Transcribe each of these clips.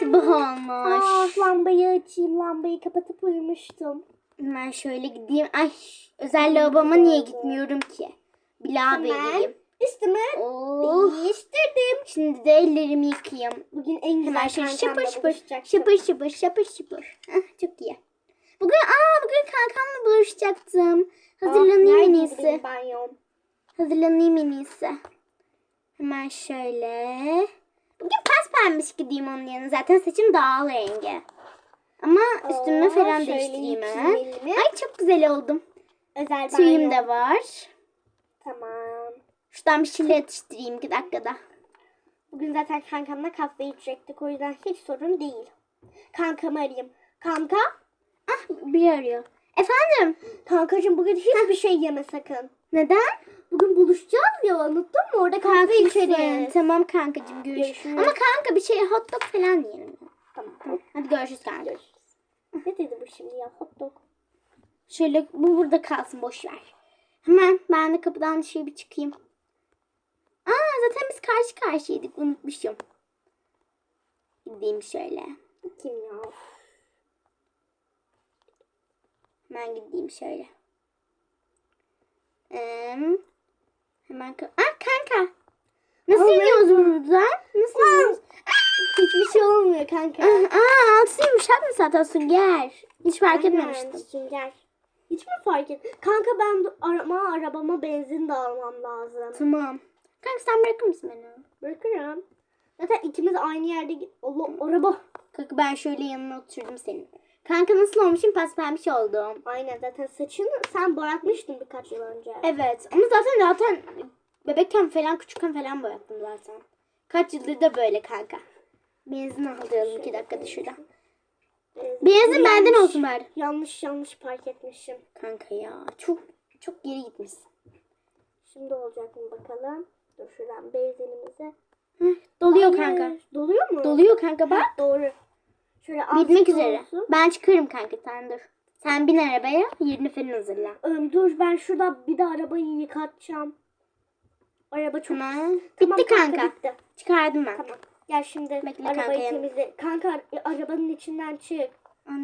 Sabah olmuş. Ah lambayı açayım. Lambayı kapatıp uyumuştum. Hemen şöyle gideyim. Ay özel lavaboma niye gitmiyorum ki? Gireyim. üstümü Oh. değiştirdim. Şimdi de ellerimi yıkayayım. Bugün en güzel şöyle şıpır şıpır. Şıpır şıpır şıpır şıpır. Ah, çok iyi. Bugün aa bugün kankamla buluşacaktım. Hazırlanayım en iyisi. Hazırlanayım en iyisi. Hemen şöyle. Bugün pes pembiş gideyim onun yanına. Zaten saçım daha rengi. Ama üstümü Aa, falan şöyle değiştireyim hemen. Ay çok güzel oldum. Özel Tüyüm banyo. de var. Tamam. Şuradan bir şeyle yetiştireyim iki dakikada. Bugün zaten kankamla kahve içecektik. O yüzden hiç sorun değil. Kankamı arayayım. Kanka? Ah biri arıyor. Efendim? Kankacığım bugün hiçbir şey yeme sakın. Neden? Bugün buluşacağız ya unuttun mu? Orada kahve içeriz. Tamam kankacığım görüşürüz. Görüşürüz. Ama kanka bir şey hot dog falan yiyelim. Tamam. tamam. Hadi görüşürüz kanka. Görüşürüz. Ne dedi bu şimdi ya? Hot dog. Şöyle bu burada kalsın boş ver. Hemen ben de kapıdan dışarı bir çıkayım. Aa zaten biz karşı karşıyaydık unutmuşum. Gideyim şöyle. Kim ya? Hemen gideyim şöyle. Ee, hemen ka- Aa kanka. Nasıl Vallahi- iniyoruz buradan? Nasıl iniyoruz? Hiçbir şey olmuyor kanka. Aa altı yumuşak mı zaten sünger? Hiç fark Aynen, etmemiştim. Sünger. Hiç mi fark et? Kanka ben arama arabama benzin de almam lazım. Tamam. Kanka sen bırakır mısın beni? Bırakırım. Zaten ikimiz aynı yerde git. Allah araba. Kanka ben şöyle yanına oturdum senin. Kanka nasıl olmuşum? Paspembiş oldum. Aynen zaten saçını sen boyatmıştın birkaç yıl önce. Evet ama zaten zaten bebekken falan küçükken falan boyattım zaten. Kaç yıldır da böyle kanka. Benzin alıyorum iki dakikada şurada. Ee, Benzin benden olsun bari. Yanlış yanlış park etmişim. Kanka ya çok çok geri gitmişsin. Şimdi olacak mı bakalım. Dur şuradan benzinimize. Doluyor Hayır, kanka. Doluyor mu? Doluyor kanka bak. Doğru. Şöyle Bitmek üzere. dolsun. Ben çıkarım kanka sen dur. Sen bin arabaya yerini falan hazırla. Öm, dur ben şurada bir de arabayı yıkatacağım. Araba çok... Tamam. Tamam Bitti kanka. Bitti. Çıkardım ben. Tamam. Gel şimdi Bekle arabayı kanka, yanım. temizle. Kanka arabanın içinden çık.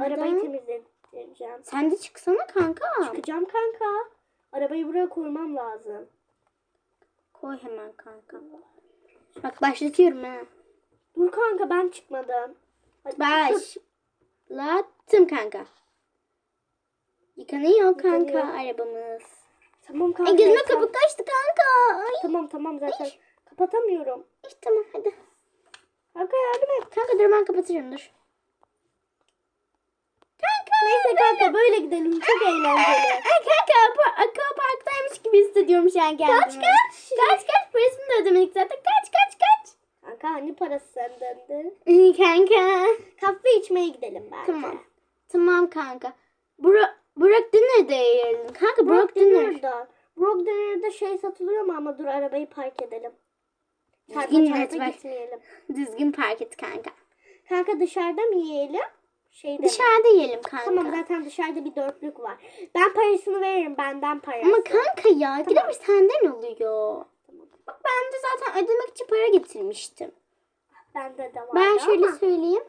Arabayı Anladım. temizleyeceğim. Sen de çıksana kanka. Çıkacağım kanka. Arabayı buraya koymam lazım. Koy hemen kanka. Bak başlatıyorum ha. Dur kanka ben çıkmadım. Başlattım kanka. Yıkanıyor kanka Yıkanıyor. arabamız. Tamam kanka. Ay gözüme kabuk kaçtı kanka. Ay. Tamam tamam zaten. Kapatamıyorum. İşte tamam hadi. Kanka yardım et. Kanka dur ben kapatırım dur. Kanka. Neyse kanka böyle gidelim. Çok eğlenceli. Ay kanka apa- aqua parktaymış gibi hissediyorum şu an kendimi. Kaç, kaç? Kaç kaç parasını da ödemedik zaten. Kaç kaç. Kanka hani parası sendendi? Ay, kanka. Kahve içmeye gidelim bence. Tamam. Tamam kanka. Burak Burak Dinner'da yiyelim. Kanka Burak Brock Dinner. Dinner'da. Brock Dinner'da şey satılıyor mu ama dur arabayı park edelim. Çarpa Düzgün çarpa bak. gitmeyelim. Düzgün park et kanka. Kanka dışarıda mı yiyelim? Şeyde mi? Dışarıda yiyelim kanka. Tamam zaten dışarıda bir dörtlük var. Ben parasını veririm benden parası. Ama kanka ya gidip senden oluyor. Bak ben de zaten ödemek için para getirmiştim. Bende de var Ben şöyle ama. söyleyeyim.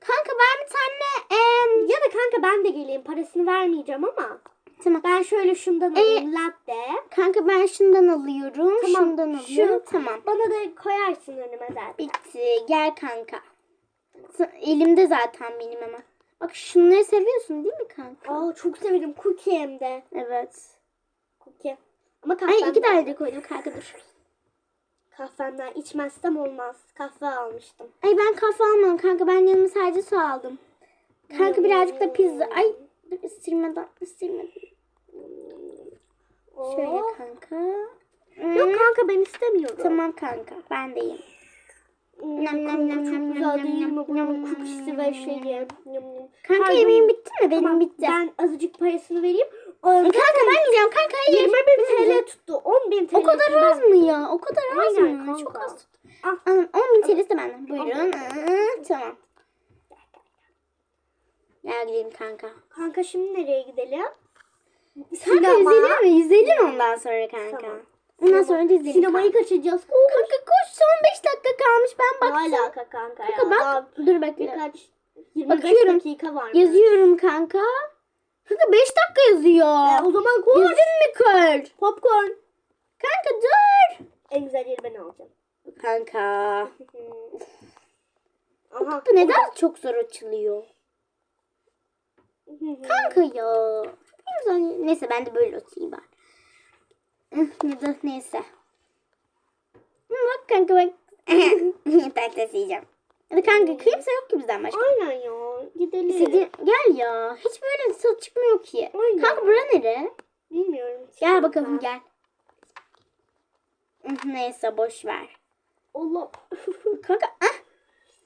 Kanka ben bir tane em, Ya da kanka ben de geleyim parasını vermeyeceğim ama. tamam. Ben şöyle şundan Ee, alayım latte. Kanka ben şundan alıyorum. Tamam, Şundan şu- alıyorum. Tamam. Bana da koyarsın önüme zaten. Bitti. Gel kanka. Elimde zaten benim ama. Bak şunları seviyorsun değil mi kanka? Aa çok severim cookie hem de. Evet. Cookie. Ama Ay kahvemden, iki tane de koydum kanka dur. Kahvemden içmezsem olmaz. Kahve almıştım. Ay ben kahve almadım kanka. Ben yanıma sadece su aldım. Kanka birazcık da pizza. Ay ısırmadan ısırmadan. Şöyle Oo. kanka. Yok kanka ben istemiyorum. Tamam kanka. Ben de yiyeyim. Hmm, Nam, nam, kanka, nam, çok güzel değil mi? Bunun nam, ve şeyi. Kanka Pardon. yemeğin bitti mi? Benim Tamam, bitti. Ben azıcık parasını vereyim. Kanka ben yiyeceğim. Kanka hayır. 21 TL tuttu. 10 bin TL. O kadar az mı ya? O kadar az Aynen mı? kanka. Çok az. tut. Ah. Alın 10 bin TL'si de benden. Buyurun. Aa, tamam. Gel gidelim kanka. Kanka şimdi nereye gidelim? Kanka yüzelim mi? Yüzelim ondan sonra kanka. Tamam. Ondan sonra da izleyelim. Sinemayı kaçıracağız. Koş. Kanka koş son 5 dakika kalmış ben Ne baktım. alaka kanka ya? Kanka bak. Daha Dur bekle. birkaç 25 Bakıyorum. dakika var. Yazıyorum kanka. Kanka 5 dakika yazıyor. E, o zaman koş. Yüzün mü kör? Popcorn. Kanka dur. En güzel yeri ben alacağım. Kanka. Aha. Bu neden çok zor açılıyor? Kanka ya. Neyse ben de böyle ya da Neyse. Bak kanka bak. Patates yiyeceğim. Hadi kanka kimse yok ki bizden başka. Aynen ya. Gidelim. İstediğin... Gel ya. Hiç böyle sırt çıkmıyor ki. Aynen. Kanka bura nere? Bilmiyorum. Gel bakalım gel. Hı, Neyse boş ver. Allah. Kanka ah.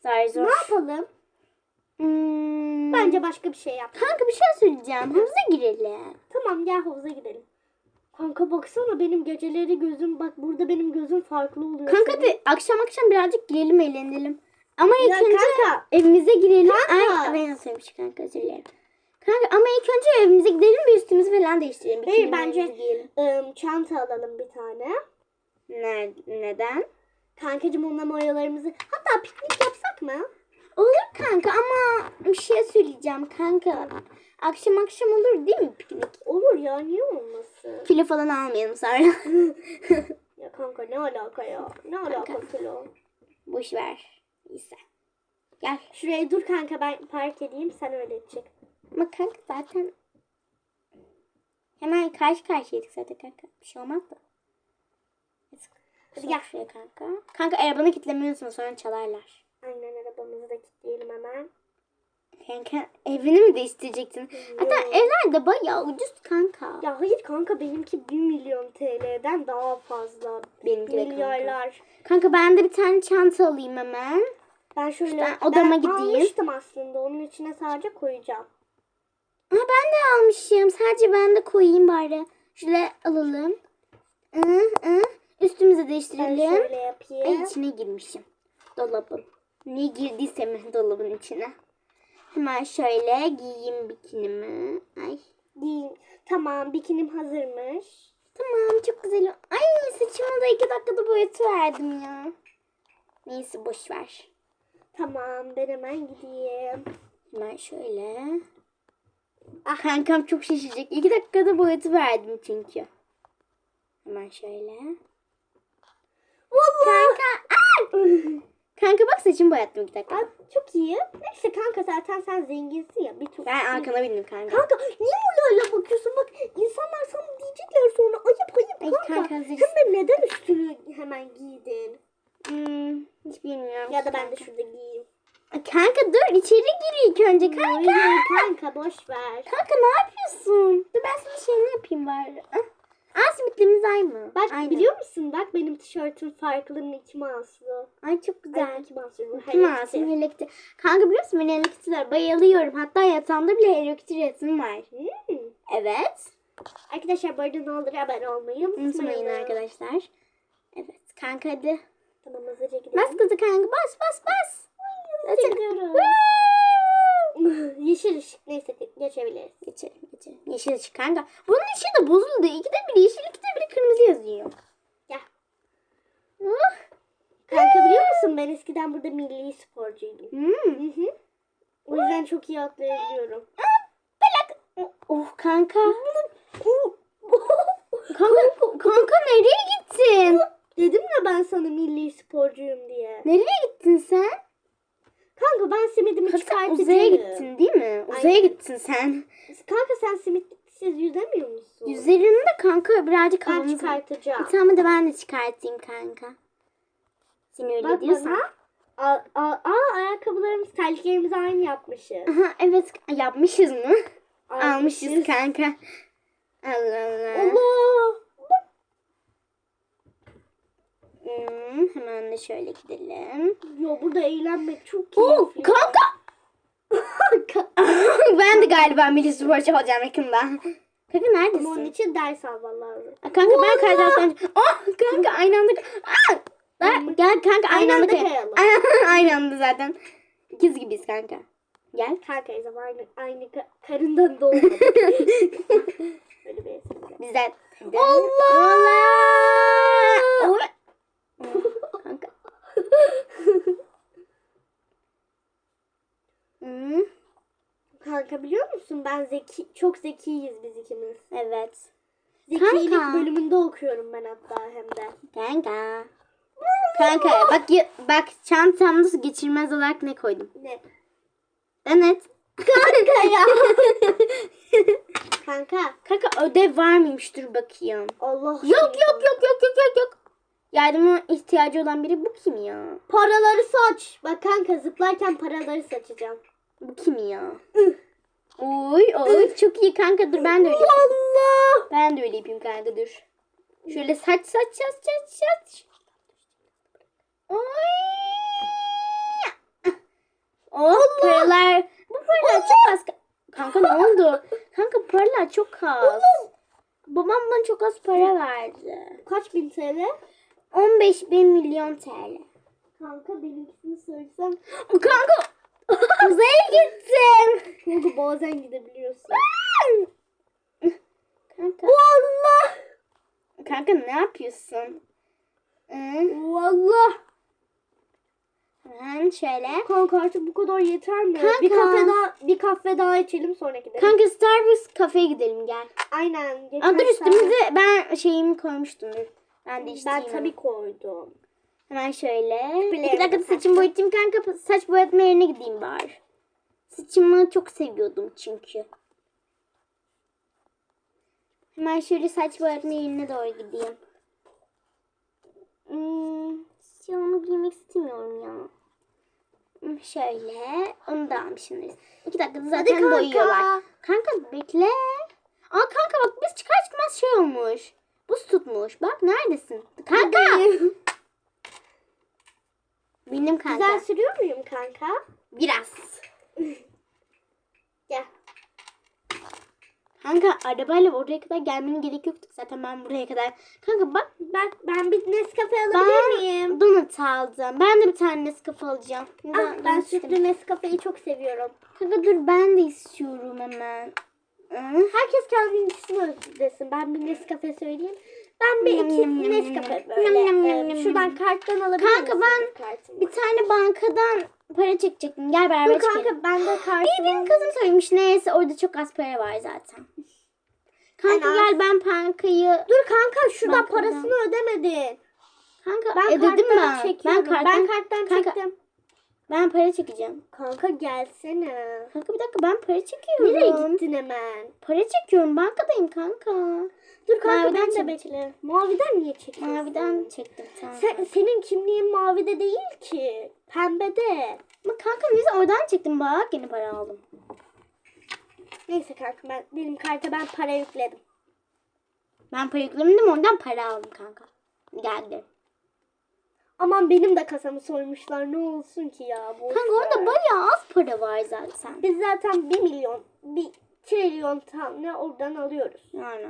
Zar zor. ne yapalım? Hmm. Bence başka bir şey yap. Kanka bir şey söyleyeceğim. Havuza girelim. Tamam gel havuza gidelim. Kanka baksana benim geceleri gözüm bak burada benim gözüm farklı oluyor. Kanka senin. de akşam akşam birazcık girelim eğlenelim. Ama ilk Ya önce kanka. evimize girelim. Kanka. Ay ben söylemiş kanka özür dilerim. Kanka ama ilk önce evimize gidelim ve üstümüzü falan değiştirelim. Hayır, bence-. Im, çanta alalım bir tane. Ne, neden? Kankacım onunla mayolarımızı. Hatta piknik yapsak mı? Olur kanka ama bir şey söyleyeceğim kanka. Akşam akşam olur değil mi piknik? Olur ya niye olmasın? Kilo falan almayalım sonra. Ya kanka ne alaka ya? Ne alaka kilo? Boş ver. Neyse. Gel. Şuraya dur kanka ben park edeyim sen öyle çık. Ama kanka zaten hemen karşı karşıyaydık zaten kanka. Bir şey olmaz da. Hadi gel. Şuraya kanka. Kanka arabanı kilitlemiyorsun sonra çalarlar. Aynen arabamızı da kilitleyelim hemen. Kanka evini mi değiştirecektin? Hatta Yok. evler de bayağı ucuz kanka. Ya hayır kanka benimki 1 milyon TL'den daha fazla. Benimki de kanka. Milyarlar. Kanka ben de bir tane çanta alayım hemen. Ben şöyle Ben odama ben gideyim. almıştım aslında. Onun içine sadece koyacağım. Aa, ben de almışım. Sadece ben de koyayım bari. Şöyle alalım. Hı, hı. Üstümüzü Ben değiştirelim. şöyle Ay yapayım. içine girmişim. Dolabın. Niye girdiysem dolabın içine. Hemen şöyle giyeyim bikinimi. Ay. Giyin. Tamam bikinim hazırmış. Tamam çok güzel. Ay saçımı da iki dakikada boyatı verdim ya. Neyse boş ver. Tamam ben hemen gideyim. Hemen şöyle. Ah. Kankam çok şaşıracak. İki dakikada boyatı verdim çünkü. Hemen şöyle. Kanka. Ah! Kanka bak saçımı boyattım iki dakika. Aa, çok iyi. Neyse kanka zaten sen zenginsin ya. Bir tur. Ben arkana bindim kanka. Kanka niye öyle bakıyorsun? Bak insanlar sana diyecekler sonra ayıp ayıp Ay, kanka. kanka, Hem de neden üstünü hemen giydin? Hmm, hiç bilmiyorum. Ya da ben de şurada giyeyim. Kanka dur içeri gir ilk önce kanka. Hayır kanka boş ver. Kanka ne yapıyorsun? Dur ben sana şeyini yapayım bari. Ah. Aa simitlerimiz aynı. Bak Aynen. biliyor musun? Bak benim tişörtüm farklı Mickey Mouse'lu. Ay çok Ay güzel. Mickey Mouse'lu. Kim alsın Hello Kitty. Kanka biliyor musun ben Hello Kitty'lere bayılıyorum. Hatta yatağımda bile Hello Kitty resmim var. Hmm. Evet. Arkadaşlar bu arada ne olur abone olmayı Unutmayın unutmayın. arkadaşlar. Evet kanka hadi. Tamam hızlıca gidelim. Bas kızı kanka bas bas bas. Gidiyoruz. Yeşil ışık neyse geçebiliriz. Geçelim geçelim. Yeşil ışık kanka. Bunun ışığı da bozuldu. İkide bir yeşil ikide bir kırmızı yazıyor. Gel. Oh. Kanka biliyor musun ben eskiden burada milli sporcuydum. Hmm. Hı hı. O yüzden çok iyi atlayabiliyorum. Belak. Oh kanka. kanka, kanka nereye gittin? Dedim ya ben sana milli sporcuyum diye. Nereye gittin sen? Kanka ben simidimi Kanka çıkartacağım. uzaya gittin değil mi? Uzaya Aynen. gittin sen. Kanka sen simitsiz yüzemiyor musun? Üzerinde kanka birazcık Ben havamız var. çıkartacağım. Tane de ben de çıkartayım kanka. Sen öyle Bak diyorsan. bana. Aa, aa, aa, ayakkabılarımız, terliklerimizi aynı yapmışız. Aha, evet yapmışız mı? Almışız. Almışız kanka. Allah Allah. Allah. Hmm, hemen de şöyle gidelim. Ya burada eğlenmek çok keyifli. kanka. ben de galiba milli sporcu olacağım yakında. Kanka Ama onun neredesin? için ders alman lazım. Aa, Kanka ben kaydıraktan... Oh kanka aynı anda... Aa! Gel kanka aynı, Aynı anda, anda kay- kayalım. aynı anda zaten. İkiz gibiyiz kanka. Gel. Kanka ama aynı, aynı ka- karından doğmadık. Öyle bir espri. Bizden. Allah! Allah! Oy. Kanka. Hmm, Kanka biliyor musun ben zeki çok zekiyiz biz ikimiz. evet. Zekilik Kanka. bölümünde okuyorum ben hatta hem de. Kanka. Kanka bak bak çantamda geçirmez olarak ne koydum? Ne? Evet. Kanka ya. Kanka. Kanka ödev var mıymış dur bakayım. Allah Yok yok yok yok yok yok yok. Yardıma ihtiyacı olan biri bu kim ya? Paraları saç. Bak kanka zıplarken paraları saçacağım. Bu kim ya? Oy oy çok iyi kanka dur ben de öyle yapayım. Allah. Ben de öyle yapayım kanka dur. Şöyle saç saç saç saç saç. Oy. Oh paralar. Bu paralar çok az. Kanka ne oldu? Kanka paralar çok az. Babam bana çok az para verdi. Kaç bin TL? 15 bin milyon TL. Kanka benimkisini söylesem. Kanka uzaya gittim. Kanka bazen gidebiliyorsun. Kanka, Allah. kanka ne yapıyorsun? Hı? Vallahi. Ben şöyle. Kanka artık bu kadar yeter mi? Kanka. Bir kahve daha bir kahve daha içelim sonra gidelim. Kanka Starbucks kafeye gidelim gel. Aynen. geçen Aa, dur sefer- üstümüze ben şeyimi koymuştum dur. Ben de Ben tabii koydum. Hemen şöyle. Küpelerimi İki dakikada saçımı boyatayım kanka. Saç boyatma yerine gideyim bari. Saçımı çok seviyordum çünkü. Hemen şöyle saç boyatma yerine doğru gideyim. Hmm, siyahımı giymek istemiyorum ya. Hmm, Şöyle. Onu da almışsınız. İki dakikada zaten kanka. boyuyorlar. Kanka bekle. Aa kanka bak biz çıkar çıkmaz şey olmuş. Buz tutmuş. Bak neredesin? Kanka. Benim kanka. Güzel sürüyor muyum kanka? Biraz. Gel. Kanka arabayla oraya kadar gelmenin gerek yoktu. Zaten ben buraya kadar. Kanka bak Ben ben bir Nescafe alabilir miyim? ben donut aldım. Ben de bir tane Nescafe alacağım. Ah, ben sütlü. Nescafe'yi çok seviyorum. Kanka dur ben de istiyorum hemen. Herkes kendisini desin. Ben bir Nescafe söyleyeyim. Ben bir iki Nescafe böyle. e, şuradan karttan alabilir Kanka, misin? ben Bir? Bir tane bankadan para çekecektim. Gel beraber Dur çıkalım. kanka ben de Bir kartımı benim kızım söylemiş. Neyse orada çok az para var zaten. Kanka En az. gel ben bankayı... Dur kanka şuradan Bankadan. parasını ödemedin. Kanka Ben ödedim karttan ben. çekiyorum. Ben karttan, ben karttan kanka, çektim. Ben para çekeceğim. Kanka gelsene. Kanka bir dakika ben para çekiyorum. Nereye gittin hemen? Para çekiyorum. Bankadayım kanka. Dur kanka Maviden ben de bekle. Maviden niye çekiyorsun? Maviden çektim. Tamam. Sen, senin kimliğin mavide değil ki. Pembede. Ama kanka biz oradan çektim. Bak yeni para aldım. Neyse kanka ben benim karta ben para yükledim. Ben para yüklemedim oradan para aldım kanka. Geldi. Aman benim de kasamı soymuşlar ne olsun ki ya. boş Kanka orada bayağı az para var zaten. Biz zaten 1 milyon, 1 trilyon tane oradan alıyoruz. Yani.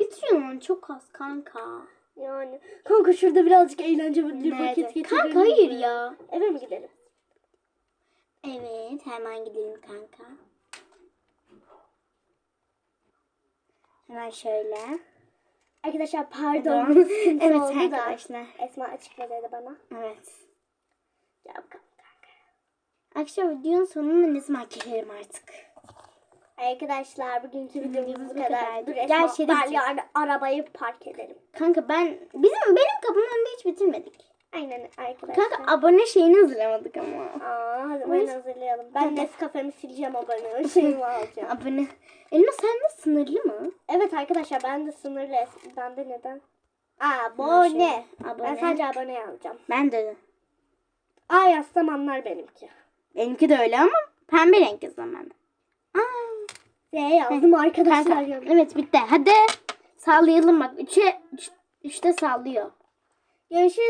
Bir trilyon çok az kanka. Yani kanka şurada birazcık eğlence bir Nerede? vakit geçirelim. Kanka hayır ya. Eve mi gidelim? Evet hemen gidelim kanka. Hemen şöyle. Arkadaşlar pardon. Pardon. sıkıntı Evet oldu da. arkadaşlar. Esma açıkladı bana. Evet. Gel bakalım kanka. Arkadaşlar videonun sonunda ne zaman gelelim artık? Arkadaşlar bugünkü videomuz bu kadar. Dur Gel Esma bitirelim. yani arabayı park edelim. Kanka ben bizim benim kapımın önünde hiç bitirmedik. Aynen arkadaşlar. Kanka abone şeyini hazırlamadık ama. Aa, ben hazırlayalım. Ben. Nescafe'mi sileceğim abone. Şeyimi alacağım. Abone. Elma sende sınırlı mı? evet arkadaşlar ben de sınırlı. Ben de neden? Aa şöyle, abone. Ben abone. sadece abone alacağım. Ben de. Aa yazsam anlar benimki. Benimki de öyle ama pembe renk de. Aa, Z yazdım arkadaşlar. kanka. Evet bitti. Hadi sallayalım bak. Üçe, üç, üçte sallıyor. Görüşürüz.